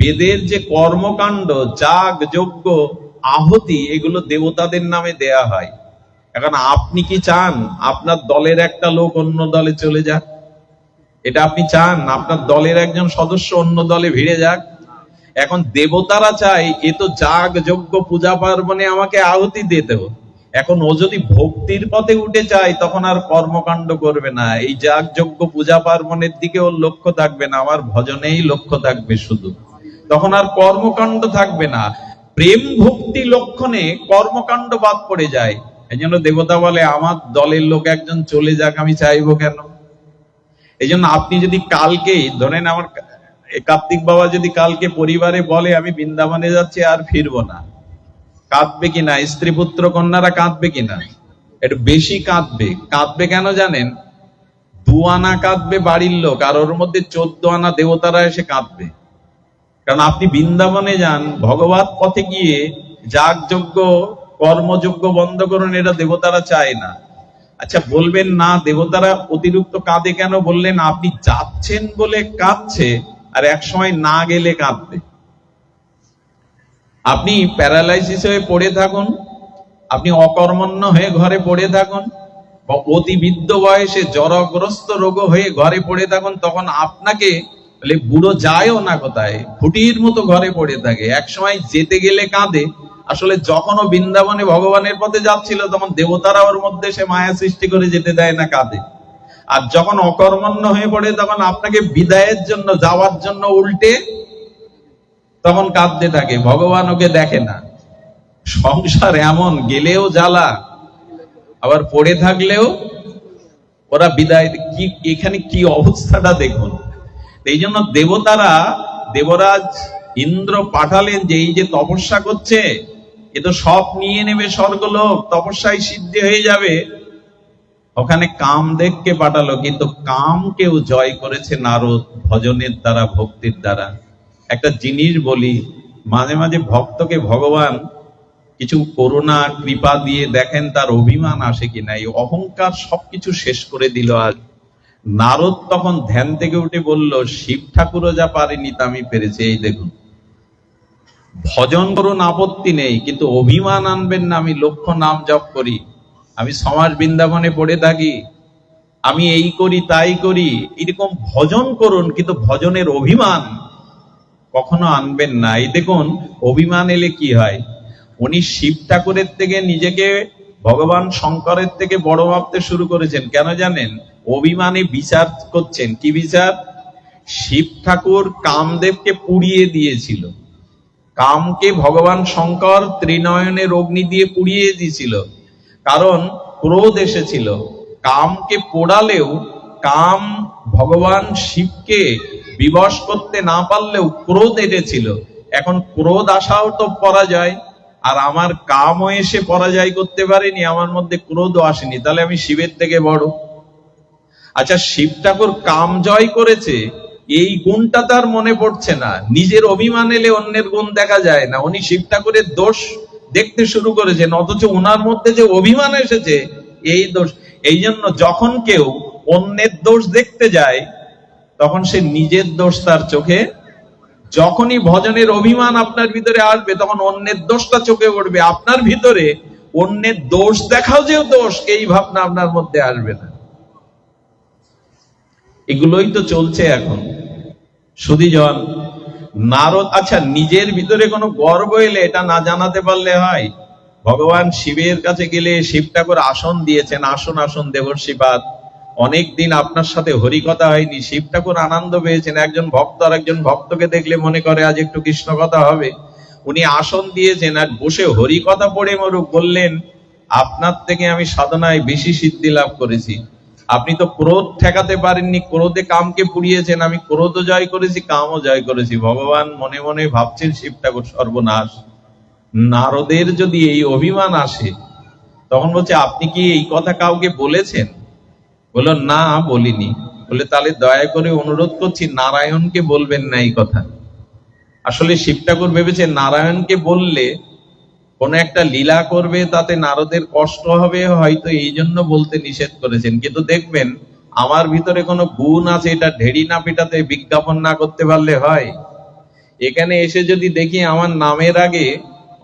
বেদের যে কর্মকাণ্ড, যাগ, যজ্ঞ, আহতি, এগুলো দেবতাদের নামে দেয়া হয়। এখন আপনি কি চান? আপনার দলের একটা লোক অন্য দলে চলে যাক। এটা আপনি চান? আপনার দলের একজন সদস্য অন্য দলে ভিড়ে যাক? এখন দেবতারা চায়, এ তো যাগ, যজ্ঞ, পূজা পার্বণে আমাকে আহুতি দিতে হবে এখন ও যদি ভক্তির পথে উঠে যায়, তখন আর কর্মকাণ্ড করবে না। এই যাগ, যজ্ঞ, পূজা পার্বণের দিকে ওর লক্ষ্য থাকবে না। আমার ভজনেই লক্ষ্য থাকবে শুধু। তখন আর কর্মকাণ্ড থাকবে না। প্রেম ভক্তি লক্ষণে কর্মকাণ্ড বাদ পড়ে যায়। এই জন্য দেবতা বলে, আমার দলের লোক একজন চলে যাক, আমি চাইব কেন? এই জন্য আপনি যদি কালকেই ধরেন আমার কার্তিক বাবা যদি কালকে পরিবারে বলে, আমি বৃন্দাবনে যাচ্ছি, আর ফিরবো না। কাঁদবে কিনা স্ত্রী পুত্র কন্যারা কাঁদবে কিনা একটু বেশি কাঁদবে। কাঁদবে কেন জানেন? দু আনা কাঁদবে বাড়ির লোক, আর ওর মধ্যে চোদ্দ আনা দেবতারা এসে কাঁদবে। কারণ আপনি বৃন্দাবনে যান, ভগবত পথে গিয়ে যাগ যজ্ঞ কর্মযজ্ঞ বন্ধ করুন, এটা দেবতারা চায় না। আচ্ছা বলবেন না, দেবতারা অতিরিক্ত কাঁদে কেন? বললেন, আপনি যাচ্ছেন বলে কাঁদছে, আর এক সময় না গেলে কাঁদবে। আপনি প্যারালাইসিস হয়ে পড়ে থাকুন, আপনি অকর্মণ্য হয়ে ঘরে পড়ে থাকুন, বা অতি বৃদ্ধ বয়সে জরগ্রস্ত রোগ হয়ে ঘরে পড়ে থাকুন, তখন আপনাকে বলে, বুড়ো যায়ও না কোথায়? খুঁটির মতো ঘরে পড়ে থাকে। এক সময় যেতে গেলে কাঁদে। আসলে যখন ও বৃন্দাবনে ভগবানের পথে যাচ্ছিল, তখন দেবতারা ওর মধ্যে সে মায়া সৃষ্টি করে যেতে দেয় না, কাঁদে। আর যখন অকর্মণ্য হয়ে পড়ে, তখন আপনাকে বিদায়ের জন্য, যাওয়ার জন্য উল্টে তখন কাঁদতে থাকে। ভগবান ওকে দেখে না। সংসার এমন, গেলেও জ্বালা, আবার পড়ে থাকলেও ওরা বিদায় কি, এখানে কি অবস্থাটা দেখুন। এই জন্য দেবতারা, দেবরাজ ইন্দ্র পাঠালেন যে এই যে তপস্যা করছে, এ তো সব নিয়ে নেবে স্বর্গলোক, তপস্যায় সিদ্ধি হয়ে যাবে। ওখানে কামদেবকে পাঠালো, কিন্তু কামকেও জয় করেছে নারদ ভজনের দ্বারা, ভক্তির দ্বারা। একটা জিনিস বলি, মাঝে মাঝে ভক্তকে ভগবান কিছু করুণা, কৃপা দিয়ে দেখেন তার অভিমান আসে কিনা, এই অহংকার সবকিছু শেষ করে দিল আজ। নারদ তখন ধ্যান থেকে উঠে বলল, শিব ঠাকুরও যা পারেনি তা আমি পেরেছি, এই দেখুন। ভজন করুন, আপত্তি নেই, কিন্তু অভিমান আনবেন না, আমি লক্ষ্য নাম জপ করি। আমি সমাজ বৃন্দাবনে পড়ে থাকি, আমি এই করি, তাই করি। এরকম ভজন করুন, কিন্তু ভজনের অভিমান কখনো আনবেন না। এই দেখুন, অভিমান এলে কি হয়? উনি শিব ঠাকুরের থেকে নিজেকে ভগবান শঙ্করের থেকে বড় ভাবতে শুরু করেছেন। কেন জানেন? অভিমানে বিচার করছেন। কি বিচার? শিব ঠাকুর কামদেবকে পুড়িয়ে দিয়েছিল। কামকে ভগবান শঙ্কর ত্রিনয়নের অগ্নি দিয়ে পুড়িয়ে দিয়েছিল। কারণ ক্রোধ এসেছিল। কামকে পোড়ালেও কাম ভগবান শিবকে বিবশ করতে না পারলেও ক্রোধ এসেছিল এখন ক্রোধ আসাও তো পরাজয়। আর আমার কামও এসে পরাজয় করতে পারেনি, আমার মধ্যে ক্রোধও আসেনি। তাহলে আমি শিবের থেকে বড়। আচ্ছা শিব ঠাকুর কাম জয় করেছে, এই গুণটা তার মনে পড়ছে না। নিজের অভিমান এলে অন্যের গুণ দেখা যায় না। উনি শিব ঠাকুরের দোষ দেখতে শুরু করেছেন, অথচ ওনার মধ্যে যে অভিমান এসেছে, এই দোষ। এই জন্য যখন কেউ অন্যের দোষ দেখতে যায়, তখন সে নিজের দোষ তার চোখে যখনই ভজনের অভিমান আপনার ভিতরে আসবে, তখন অন্যের দোষটা চোখে পড়বে। আপনার ভিতরে অন্যের দোষ দেখাও যে দোষ, এই ভাবনা আপনার মধ্যে আসবে না। এগুলোই তো চলছে এখন। সুদীজন নারদ আচ্ছা নিজের ভিতরে কোনো গর্ব এলে এটা না জানাতে পারলে হয়? ভগবান শিবের কাছে গেলে শিব ঠাকুর আসন দিয়েছেন, আসন আসন দেবর্ষিপাদ অনেক দিন আপনার সাথে হরিকথা হয়নি। শিব ঠাকুর আনন্দ পেয়েছেন। একজন ভক্ত আর একজন ভক্তকে দেখলে মনে করে আজ একটু কৃষ্ণ কথা হবে। উনি আসন দিয়েছেন আর বসে হরি কথা পড়ে মরুক বললেন, আপনার থেকে আমি সাধনায় বেশি সিদ্ধি লাভ করেছি। আপনি তো ক্রোধ ঠেকাতে পারেননি, ক্রোধে কামকে পুড়িয়েছেন। আমি ক্রোধ জয় করেছি, কামও জয় করেছি। ভগবান মনে মনে ভাবছেন, শিব ঠাকুর সর্বনাশ। নারদের যদি এই অভিমান আসে, তখন বলছে, আপনি কি এই কথা কাউকে বলেছেন? বলল, না, বলিনি। বলে, তাহলে দয়া করে অনুরোধ করছি, নারায়ণকে বলবেন না এই কথা। আসলে শিব ঠাকুর ভেবেছে, নারায়ণকে বললে কোন একটা লীলা করবে, তাতে নারদের কষ্ট হবে, হয়তো এই জন্য বলতে নিষেধ করেছেন। কিন্তু দেখবেন, আমার ভিতরে কোনো গুণ আছে, এটা ঢেড়ি না পিটাতে বিজ্ঞাপন না করতে পারলে হয়। এখানে এসে যদি দেখি, আমার নামের আগে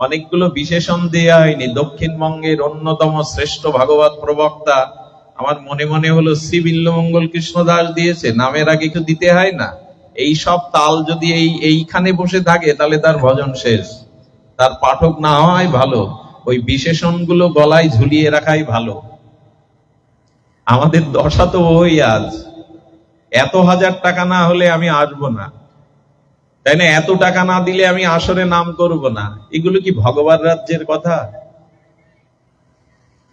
অনেকগুলো বিশেষণ দেয়া হয়নি। দক্ষিণবঙ্গের অন্যতম শ্রেষ্ঠ ভাগবত প্রবক্তা আমার মনে মনে হলো শ্রী বিল্লমঙ্গল কৃষ্ণ দাস দিয়েছে, নামের আগে একটু দিতে হয় না। এই সব তাল যদি এই, এইখানে বসে থাকে, তাহলে তার ভজন শেষ। তার পাঠক না হয় ভালো, ওই বিশেষণগুলো গলায় ঝুলিয়ে রাখাই ভালো। আমাদের দশা তো ওই আজ। এত হাজার টাকা না হলে আমি আসব না। তাই না? এত টাকা না দিলে আমি আসরে নাম করব না। এগুলো কি ভগবান রাজ্যের কথা?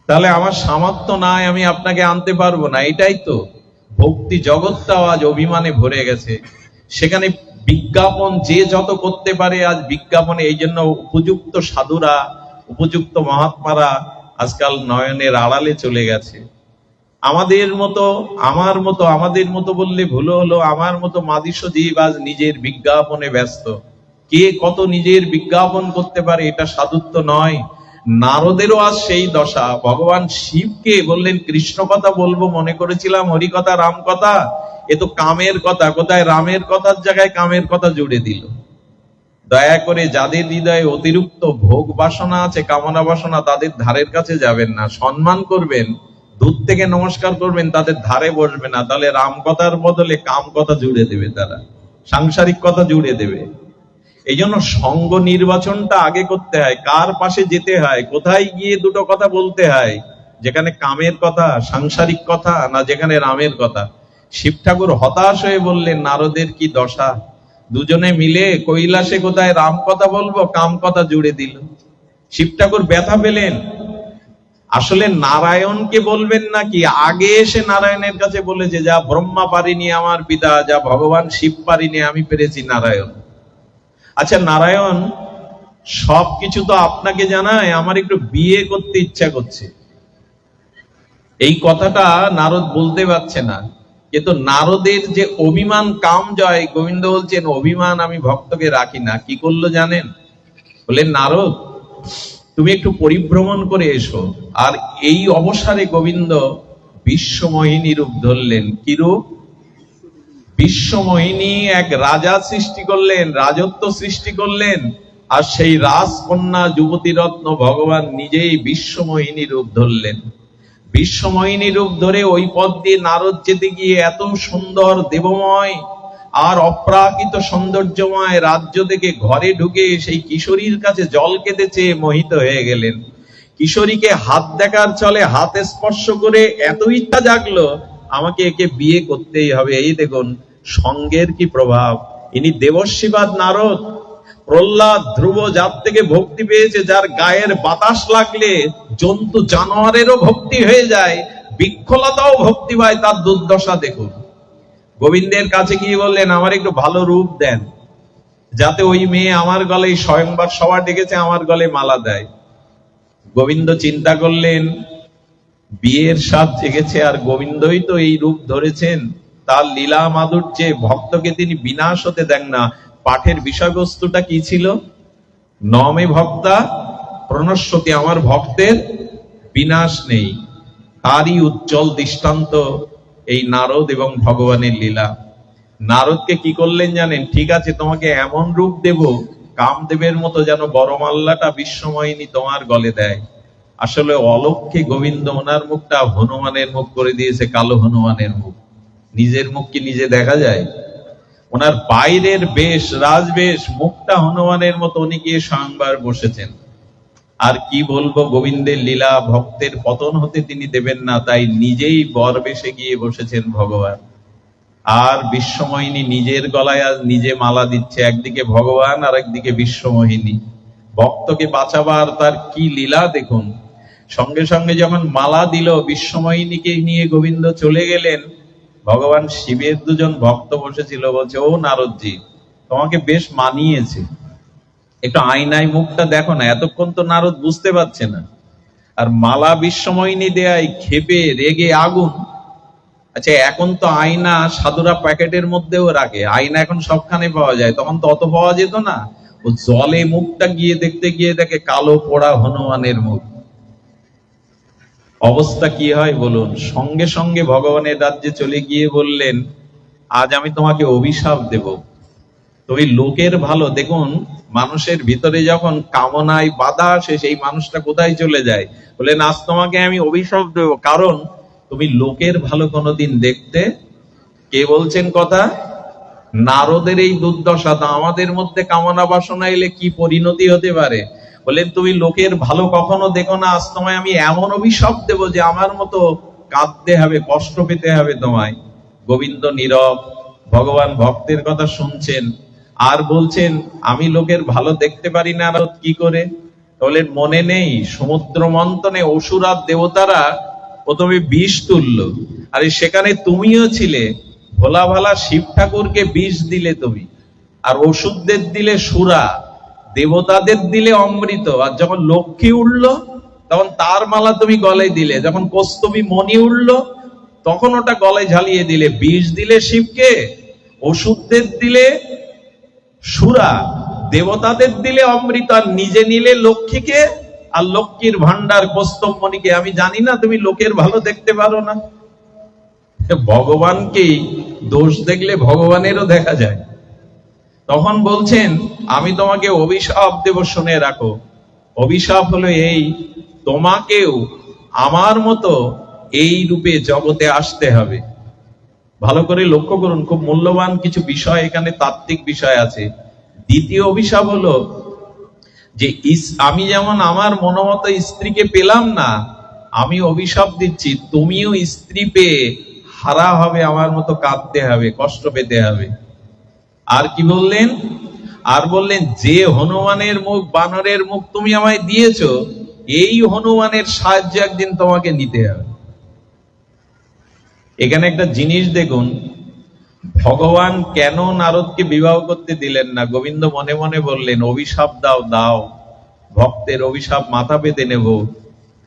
তাহলে আমার সামর্থ্য নাই, আমি আপনাকে আনতে পারব না। এটাই তো। ভক্তি জগৎটাও আজ অভিমানে ভরে গেছে। সেখানে বিজ্ঞাপন যে যত করতে পারে আজ বিজ্ঞাপনে, এই জন্য উপযুক্ত সাধুরা, উপযুক্ত মহাত্মারা আজকাল নয়নের আড়ালে চলে গেছে। আমাদের মতো, আমার মতো, আমাদের মতো বললে ভুল হলো, আমার মতো মাদিস জীব আজ নিজের বিজ্ঞাপনে ব্যস্ত। কে কত নিজের বিজ্ঞাপন করতে পারে, এটা সাধুত্ব নয়। নারদেরও আজ সেই দশা। ভগবান শিবকে বললেন, কৃষ্ণ কথা বলব, মনে করেছিলাম হরি কথা, রাম কথা। এ তো কামের কথা, কোথায় রামের কথার জায়গায় কামের কথা জুড়ে দিল। দয়া করে যাদের হৃদয়ে অতিরিক্ত ভোগ বাসনা আছে, কামনা বাসনা তাদের ধারের কাছে যাবেন না। সম্মান করবেন দূর থেকে নমস্কার করবেন, তাদের ধারে বসবে না। তাহলে রাম কথার বদলে কাম কথা জুড়ে দেবে তারা। সাংসারিক কথা জুড়ে দেবে। এই জন্য সঙ্গ নির্বাচনটা আগে করতে হয়, কার পাশে যেতে হয়, কোথায় গিয়ে দুটো কথা বলতে হয়, যেখানে কামের কথা, সাংসারিক কথা, না যেখানে রামের কথা। শিব ঠাকুর হতাশ হয়ে বললেন, নারদের কি দশা? দুজনে মিলে কৈলাসে কোথায় রাম কথা বলব, কাম কথা জুড়ে দিল। শিব ঠাকুর ব্যথা পেলেন। আসলে নারায়ণকে বলবেন নাকি? আগে এসে নারায়ণের কাছে বলেছে, যা ব্রহ্মা পারিনি, আমার পিতা, যা ভগবান শিব পারিনি, আমি পেরেছি নারায়ণ। আচ্ছা নারায়ণ, সবকিছু তো আপনাকে জানায়, আমার একটু বিয়ে করতে ইচ্ছা করছে। এই কথাটা নারদ বলতে পারছে না। কিন্তু নারদের যে অভিমান কাম জয় গোবিন্দ বলছেন, অভিমান আমি ভক্তকে রাখি না। কি করল জানেন? বললেন, নারদ, তুমি একটু পরিভ্রমণ করে এসো। আর এই অবসরে গোবিন্দ বিশ্বমোহিনী রূপ ধরলেন। কি রূপ? বিশ্বমোহিনী এক রাজা সৃষ্টি করলেন, রাজত্ব সৃষ্টি করলেন, আর সেই রাজকন্যা যুবতী রত্ন ভগবান নিজেই বিশ্বমোহিনী রূপ ধরলেন। বিশ্বমোহিনী রূপ ধরে ওই পথ দিয়ে নারদ যেতে গিয়ে এত সুন্দর দেবময় আর অপ্রাকৃত সৌন্দর্যময় রাজ্য থেকে ঘরে ঢুকে সেই কিশোরীর কাছে জল কেঁদে চেয়ে মোহিত হয়ে গেলেন। কিশোরীকে হাত দেখার চলে হাতে স্পর্শ করে এত ইচ্ছা জাগলো, আমাকে একে বিয়ে করতেই হবে। এই দেখুন সঙ্গের কি প্রভাব? ইনি দেবর্ষীবাদ নারদ। প্রহ্লাদ ধ্রুব যার থেকে ভক্তি পেয়েছে, যার গায়ের বাতাস লাগলে জন্তু জানোয়ারেরও ভক্তি হয়ে যায়, বৃক্ষলতাও ভক্তি পায় তার দুর্দশা দেখুন। গোবিন্দের কাছে গিয়ে বললেন, আমার একটু ভালো রূপ দেন, যাতে ওই মেয়ে আমার গলে স্বয়ংবার সভা ডেকেছে, আমার গলে মালা দেয়। গোবিন্দ চিন্তা করলেন, বিয়ের স্বাদ জেগেছে আর গোবিন্দই তো এই রূপ ধরেছেন। তার লীলা মাধুর্যে ভক্তকে তিনি বিনাশ হতে দেন না। পাঠের বিষয়বস্তুটা কি ছিল? নমে ভক্তা প্রণস্বতী আমার ভক্তের বিনাশ নেই। তারই উজ্জ্বল দৃষ্টান্ত এই নারদ এবং ভগবানের লীলা। নারদকে কি করলেন জানেন? ঠিক আছে, তোমাকে এমন রূপ দেব, কামদেবের মতো যেন বড় মাল্লাটা বিশ্বময়িনী তোমার গলে দেয়। আসলে অলক্ষে গোবিন্দ ওনার মুখটা হনুমানের মুখ করে দিয়েছে, কালো হনুমানের মুখ। নিজের মুখ কি নিজে দেখা যায়? ওনার বাইরের বেশ, রাজবেশ মুখটা হনুমানের মতো উনি গিয়ে স্বয়ংবার বসেছেন। আর কি বলব, গোবিন্দের লীলা, ভক্তের পতন হতে তিনি দেবেন না, তাই নিজেই বর বেশে গিয়ে বসেছেন ভগবান। আর বিশ্বমোহিনী নিজের গলায় আজ নিজে মালা দিচ্ছে, একদিকে ভগবান আর একদিকে বিশ্বমোহিনী। ভক্তকে বাঁচাবার তার কি লীলা দেখুন। সঙ্গে সঙ্গে যখন মালা দিল, বিশ্বমোহিনীকে নিয়ে গোবিন্দ চলে গেলেন ভগবান শিবের দুজন ভক্ত বসেছিল, বলছে, ও নারদজি, তোমাকে বেশ মানিয়েছে। একটু আয়নায় মুখটা দেখো না, এতক্ষণ তো নারদ বুঝতে পারছে না। আর মালা বিশ্বময়নী দেয় খেপে রেগে আগুন। আচ্ছা এখন তো আয়না সাধুরা প্যাকেটের মধ্যেও রাখে। আয়না এখন সবখানে পাওয়া যায়, তখন তো অত পাওয়া যেত না। ও জলে মুখটা গিয়ে দেখতে গিয়ে দেখে কালো পোড়া হনুমানের মুখ। অবস্থা কি হয় বলুন। সঙ্গে সঙ্গে ভগবানের রাজ্যে চলে গিয়ে বললেন, আজ আমি তোমাকে অভিশাপ দেব। তো তুমি লোকের ভালো। দেখুন, মানুষের ভিতরে যখন কামনায় বাধা আসে, সেই মানুষটা কোথায় চলে যায়? বলেন আজ তোমাকে আমি অভিশাপ দেব। কারণ তুমি লোকের ভালো কোনোদিন দেখতে কে বলছেন কথা? নারদের এই দুর্দশা, তা আমাদের মধ্যে কামনা বাসনা এলে কি পরিণতি হতে পারে? বলেন তুমি লোকের ভালো কখনো দেখো না। আজ তোমায় আমি এমন অভিশাপ দেব যে আমার মতো কাঁদতে হবে, কষ্ট পেতে হবে তোমায়। গোবিন্দ নীরব, ভগবান ভক্তের কথা শুনছেন। আর বলছেন, আমি লোকের ভালো দেখতে পারি না কি করে? বলেন মনে নেই, সমুদ্র মন্থনে অসুরার দেবতারা প্রথমে বিষ তুলল। আরে, সেখানে তুমিও ছিলে। ভোলা ভালা শিব ঠাকুরকে বিষ দিলে তুমি। আর ওষুধদের দিলে সুরা। দেবতাদের দিলে অমৃত, আর যখন লক্ষ্মী উঠল, তখন তার মালা তুমি গলায় দিলে। যখন কস্তবী মণি উঠল, তখন ওটা গলায় ঝালিয়ে দিলে। বিষ দিলে শিবকে ওষুধদের দিলে সুরা, দেবতাদের দিলে অমৃত, আর নিজে নিলে লক্ষ্মীকে, আর লক্ষ্মীর ভান্ডার কস্তব মণিকে। আমি জানি না, তুমি লোকের ভালো দেখতে পারো না। ভগবানকেই দোষ দেখলে ভগবানেরও দেখা যায়। তখন বলছেন, আমি তোমাকে অভিশাপ দেব, শুনে রাখো। অভিশাপ হলো এই, তোমাকেও আমার মতো এই রূপে জগতে আসতে হবে। ভালো করে লক্ষ্য করুন, খুব মূল্যবান কিছু বিষয় এখানে, তাত্ত্বিক বিষয় আছে। দ্বিতীয় অভিশাপ হলো যে আমি যেমন আমার মনোমত স্ত্রীকে পেলাম না, আমি অভিশাপ দিচ্ছি, তুমিও স্ত্রী পেয়ে হারা হবে, আমার মতো কাঁদতে হবে, কষ্ট পেতে হবে। আর কি বললেন? আর বললেন, যে হনুমানের মুখ, বানরের মুখ তুমি আমায় দিয়েছ, এই হনুমানের সাহায্য একদিন তোমাকে নিতে হবে। এখানে একটা জিনিস দেখুন, ভগবান কেন নারদকে বিবাহ করতে দিলেন না? গোবিন্দ মনে মনে বললেন, অভিশাপ দাও দাও, ভক্তের অভিশাপ মাথা পেতে নেব।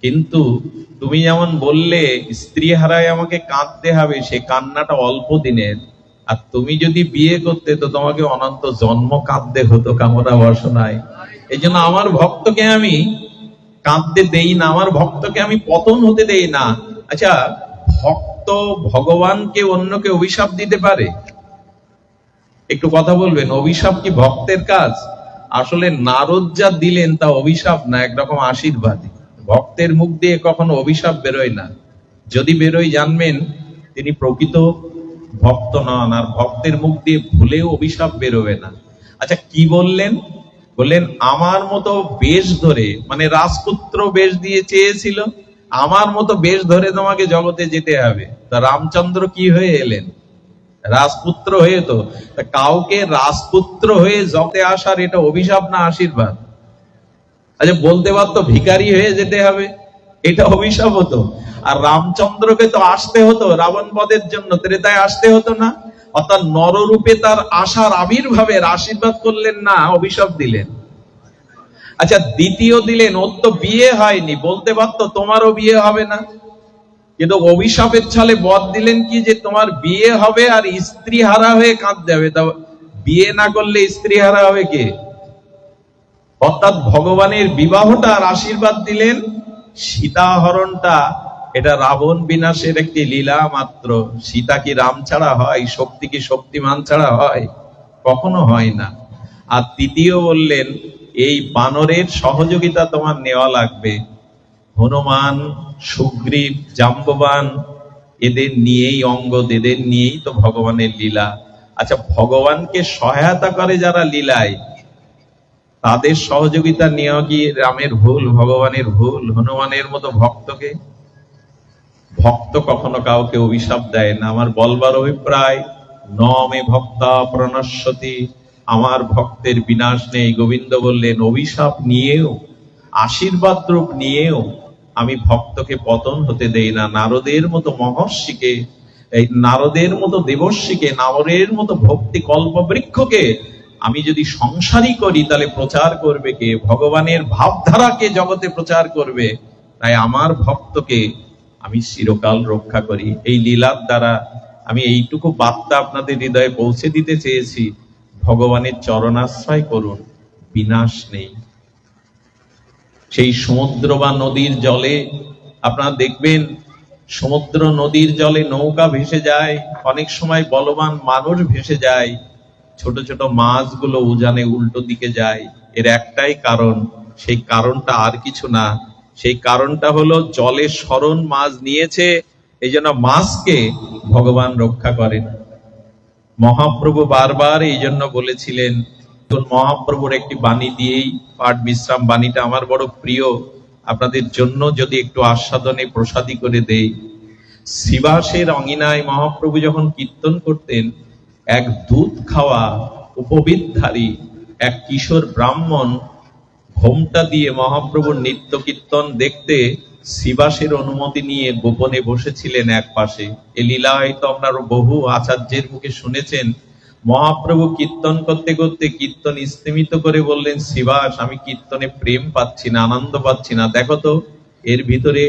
কিন্তু তুমি যেমন বললে স্ত্রী হারায় আমাকে কাঁদতে হবে, সে কান্নাটা অল্প দিনের। আর তুমি যদি বিয়ে করতে, তো তোমাকে অনন্ত জন্ম কাঁদতে হতো, কামনা বাসনায়। এই জন্য আমার ভক্তকে আমি কাঁদতে দেই না, আমার ভক্তকে আমি পতন হতে দেই না। আচ্ছা ভক্ত ভগবানকে অন্যকে অভিশাপ দিতে পারে? একটু কথা বলবেন, অভিশাপ কি ভক্তের কাজ? আসলে নারদ যা দিলেন তা অভিশাপ না, একরকম আশীর্বাদই। ভক্তের মুখ দিয়ে কখনো অভিশাপ বেরোয় না। যদি বেরোয়, জানবেন, তিনি প্রকৃত ভক্ত নন আর ভক্তের মুখ দিয়ে ভুলেও অভিশাপ বেরোবে না। আচ্ছা কি বললেন? বললেন, আমার মতো বেশ ধরে মানে রাজপুত্র বেশ দিয়ে চেয়েছিল, আমার মতো বেশ ধরে তোমাকে জগতে যেতে হবে। তা রামচন্দ্র কি হয়ে এলেন? রাজপুত্র হয়ে তো কাউকে রাজপুত্র হয়ে জগতে আসার এটা অভিশাপ না আশীর্বাদ? আচ্ছা বলতে পারতো ভিখারি হয়ে যেতে হবে। এটা অভিশাপ হতো। আর রামচন্দ্রকে তো আসতে হতো, রাবণ বধের জন্য। ত্রেতায় আসতে হতো না। অর্থাৎ নররূপে তার আশার আবির্ভাবের আশীর্বাদ করলেন না, অভিশাপ দিলেন। আচ্ছা দ্বিতীয় দিলেন, ওর তো বিয়ে হয়নি। বলতে পারতো তোমারও বিয়ে হবে না। কিন্তু অভিশাপের ছলে বধ দিলেন কি যে, তোমার বিয়ে হবে আর স্ত্রী হারা হয়ে কাঁদ যাবে তা বিয়ে না করলে স্ত্রী হারা হবে কে? অর্থাৎ ভগবানের বিবাহটা আর আশীর্বাদ দিলেন সীতাহরণটা, এটা রাবণ বিনাশের একটি লীলা মাত্র। সীতা কি রাম ছাড়া হয়? শক্তি কি শক্তিমান ছাড়া হয়? কখনো হয় না। আর তৃতীয় বললেন, এই বানরের সহযোগিতা তোমার নেওয়া লাগবে। হনুমান, সুগ্রীব, জাম্ববান, এদের নিয়েই অঙ্গ, এদের নিয়েই তো ভগবানের লীলা। আচ্ছা ভগবানকে সহায়তা করে যারা লীলায় তাদের সহযোগিতা নেওয়া কি রামের ভুল, ভগবানের ভুল, হনুমানের মতো ভক্তকে? ভক্ত কখনো কাউকে অভিশাপ দেয় না। আমার বলবার অভিপ্রায়, নমে ভক্তা প্রণশ্বতী। আমার ভক্তের বিনাশ নেই। গোবিন্দ বললেন, অভিশাপ নিয়েও, আশীর্বাদ রূপ নিয়েও আমি ভক্তকে পতন হতে দেই না। নারদের মতো মহর্ষিকে, এই নারদের মতো দেবর্ষিকে, নারদের মতো ভক্তি কল্পবৃক্ষকে আমি যদি সংসারই করি, তাহলে প্রচার করবে কে? ভগবানের ভাবধারাকে জগতে প্রচার করবে। তাই আমার ভক্তকে আমি চিরকাল রক্ষা করি। এই লীলার দ্বারা আমি এইটুকু বার্তা আপনাদের হৃদয়ে পৌঁছে দিতে চেয়েছি। ভগবানের চরণাশ্রয় করুন, বিনাশ নেই। সেই সমুদ্র বা নদীর জলে আপনারা দেখবেন, সমুদ্র নদীর জলে নৌকা ভেসে যায়, অনেক সময় বলবান মানুষ ভেসে যায়। ছোট ছোট মাছগুলো উজানে উল্টো দিকে যায়। এর একটাই কারণ, সেই কারণটা আর কিছু না। সেই কারণটা হলো জলে সরণ মাছ নিয়েছে, এই জন্য মাছকে ভগবান রক্ষা করেন। মহাপ্রভু বারবার এই জন্য বলেছিলেন মহাপ্রভুর একটি বাণী দিয়েই পাঠ বিশ্রাম বাণীটা আমার বড় প্রিয়। আপনাদের জন্য যদি একটু আস্বাদনে প্রসাদী করে দেই। শিবাসের অঙ্গিনায় মহাপ্রভু যখন কীর্তন করতেন এক দুধ খাওয়া উপবিদধারী এক কিশোর ব্রাহ্মণ ঘোমটা দিয়ে মহাপ্রভুর নিত্য কীর্তন দেখতে শিবাসের অনুমতি নিয়ে গোপনে বসেছিলেন এক পাশে। এ লীলা হয়তো আপনারা বহু আচার্যের মুখে শুনেছেন। মহাপ্রভু কীর্তন করতে করতে কীর্তন স্থিমিত করে বললেন, শিবাস, আমি কীর্তনে প্রেম পাচ্ছি না, আনন্দ পাচ্ছি না। দেখো তো, এর ভিতরে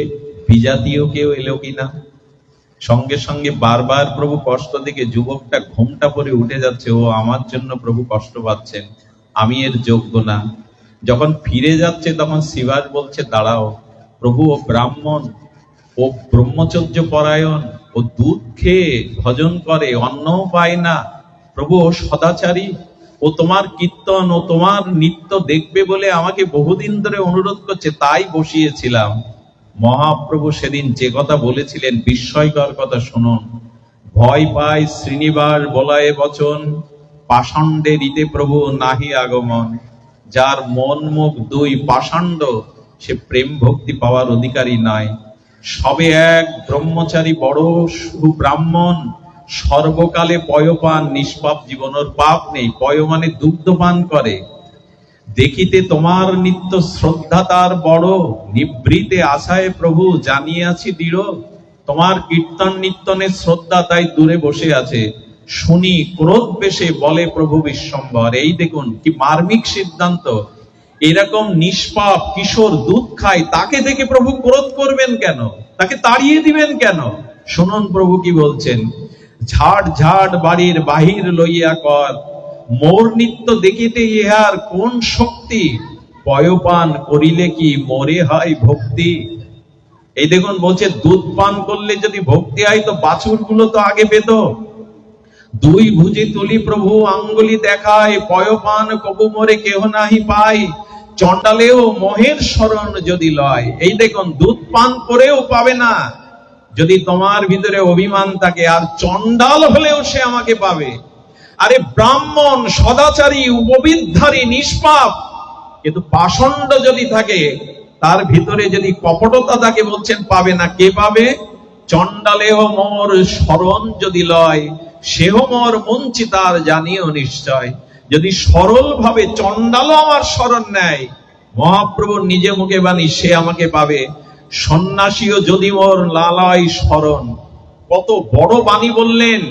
বিজাতীয় কেউ এলো কিনা? সঙ্গে সঙ্গে বারবার প্রভু কষ্ট দেখে যুবকটা ঘুমটা পরে উঠে যাচ্ছে, ও, আমার জন্য প্রভু কষ্ট পাচ্ছেন, আমি এর যোগ্য না। যখন ফিরে যাচ্ছে, তখন শিবাস বলছে, দাঁড়াও, প্রভু ও ব্রাহ্মণ, ও ব্রহ্মচর্য পরায়ণ, ও দুধ খেয়ে ভজন করে, অন্নও পায় না। প্রভু, ও সদাচারী, ও তোমার কীর্তন, ও তোমার নিত্য দেখবে বলে আমাকে বহুদিন ধরে অনুরোধ করছে, তাই বসিয়েছিলাম। মহাপ্রভু সেদিন যে কথা বলেছিলেন, বিস্ময়কর কথা শুনুন। ভয় পায় শ্রীনিবাস বলায় বচন, পাষণ্ডে রীতে প্রভু নাহি আগমন। যার মন মুখ দুই পাষণ্ড, সে প্রেম ভক্তি পাওয়ার অধিকারী নাই। সবে এক ব্রহ্মচারী বড় সুব্রাহ্মণ সর্বকালে পয়পান, নিষ্পাপ জীবনের পাপ নেই। পয় মানে দুগ্ধ পান করে। দেখিতে তোমার নিত্য শ্রদ্ধা তার বড়। নিবৃতে আশায় প্রভু জানিয়াছি দৃঢ়। তোমার কীর্তন নিত্যনের শ্রদ্ধা তাই দূরে বসে আছে। শুনি ক্রোধ বেশে বলে প্রভু বিশ্বম্বর। এই দেখুন, কি মার্মিক সিদ্ধান্ত। এরকম নিষ্পাপ কিশোর দুধ খায়, তাকে দেখে প্রভু ক্রোধ করবেন কেন? তাকে তাড়িয়ে দিবেন কেন? শুনুন প্রভু কি বলছেন। ঝাড় ঝাড় বাড়ির বাহির লইয়া কর। মোর নিত্য দেখিতে ইহার কোন শক্তি? পয়পান করিলে কি মরে হয় ভক্তি? এই দেখুন বলছে, দুধ পান করলে যদি ভক্তি হয়, তো বাছুরগুলো তো আগে পেত। দুই ভুজি তুলি প্রভু, আঙ্গুলি দেখায়, পয়পান কবু মরে কেহ নাহি পায়। চন্ডালেও মোহের স্মরণ যদি লয়, এই দেখুন, দুধ পান করেও পাবে না। যদি তোমার ভিতরে অভিমান থাকে, আর চন্ডাল হলেও সে আমাকে পাবে। আরে ব্রাহ্মণ, সদাচারী উপবিদ্ধারী নিষ্পাপ। কিন্তু পাষণ্ড যদি থাকে, তার ভিতরে যদি কপটতা থাকে বলছেন, পাবে না, কে পাবে? চন্ডালেহ মোর স্মরণ যদি লয়, সেহ মোর মঞ্চিতার জানিও নিশ্চয়। যদি সরল ভাবে চন্ডালও আমার স্মরণ নেয়, মহাপ্রভু নিজে মুখে বাণী, সে আমাকে পাবে। সন্ন্যাসীও যদি মোর লালয় স্মরণ। কত বড় বাণী বললেন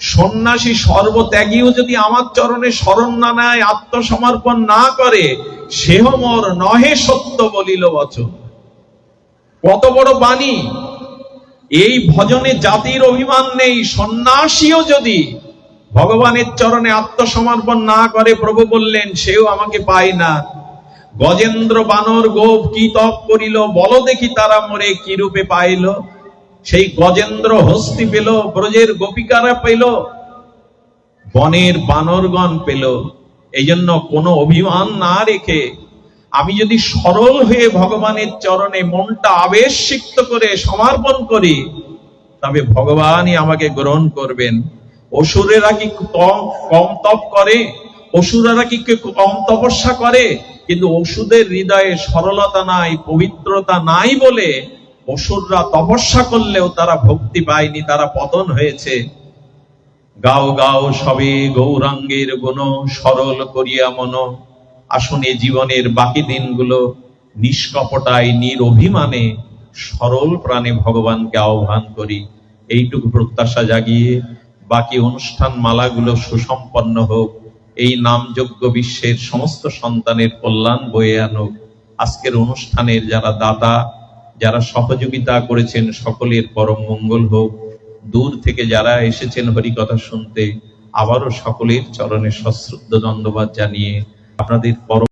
সন্ন্যাসী সর্বত্যাগীও যদি আমার চরণে স্মরণ না নেয়, আত্মসমর্পণ না করে, সেহ মোর নহে সত্য বলিল বচন। কত বড় বাণী! এই ভজনে জাতির অভিমান নেই, সন্ন্যাসীও যদি ভগবানের চরণে আত্মসমর্পণ না করে, প্রভু বললেন, সেও আমাকে পায় না। গজেন্দ্র বানর গোপ কি তপ করিল, বল দেখি তারা মরে কি রূপে পাইল। সেই গজেন্দ্র হস্তি পেল, ব্রজের গোপিকারা পেল, বনের বানরগণ পেল। এই জন্য কোনো অভিমান না রেখে আমি যদি সরল হয়ে ভগবানের চরণে মনটা আবেশ সিক্ত করে সমর্পণ করি, তবে ভগবানই আমাকে গ্রহণ করবেন। অসুরেরা কি কম কম তপ করে? অসুরেরা কি কম তপস্যা করে? কিন্তু ওষুধের হৃদয়ে সরলতা নাই, পবিত্রতা নাই বলে অসুররা তপস্যা করলেও তারা ভক্তি পায়নি, তারা পতন হয়েছে। গাও গাও, সবে গৌরাঙ্গের গুণ, সরল করিয়া মন। আসনে জীবনের বাকি দিনগুলো নিষ্কপটায়, নিরভিমানে সরল প্রাণে ভগবানকে আহ্বান করি। এইটুকু প্রত্যাশা জাগিয়ে বাকি অনুষ্ঠান মালাগুলো সুসম্পন্ন হোক। এই নামযোগ্য বিশ্বের সমস্ত সন্তানের কল্যাণ বয়ে আনুক। আজকের অনুষ্ঠানের যারা দাতা যারা সহযোগিতা করেছেন সকলের পরম মঙ্গল হোক। দূর থেকে যারা এসেছেন হরিকথা শুনতে, আবারও সকলের চরণে সশ্রুদ্ধ দণ্ডবাদ জানিয়ে আপনাদের পরম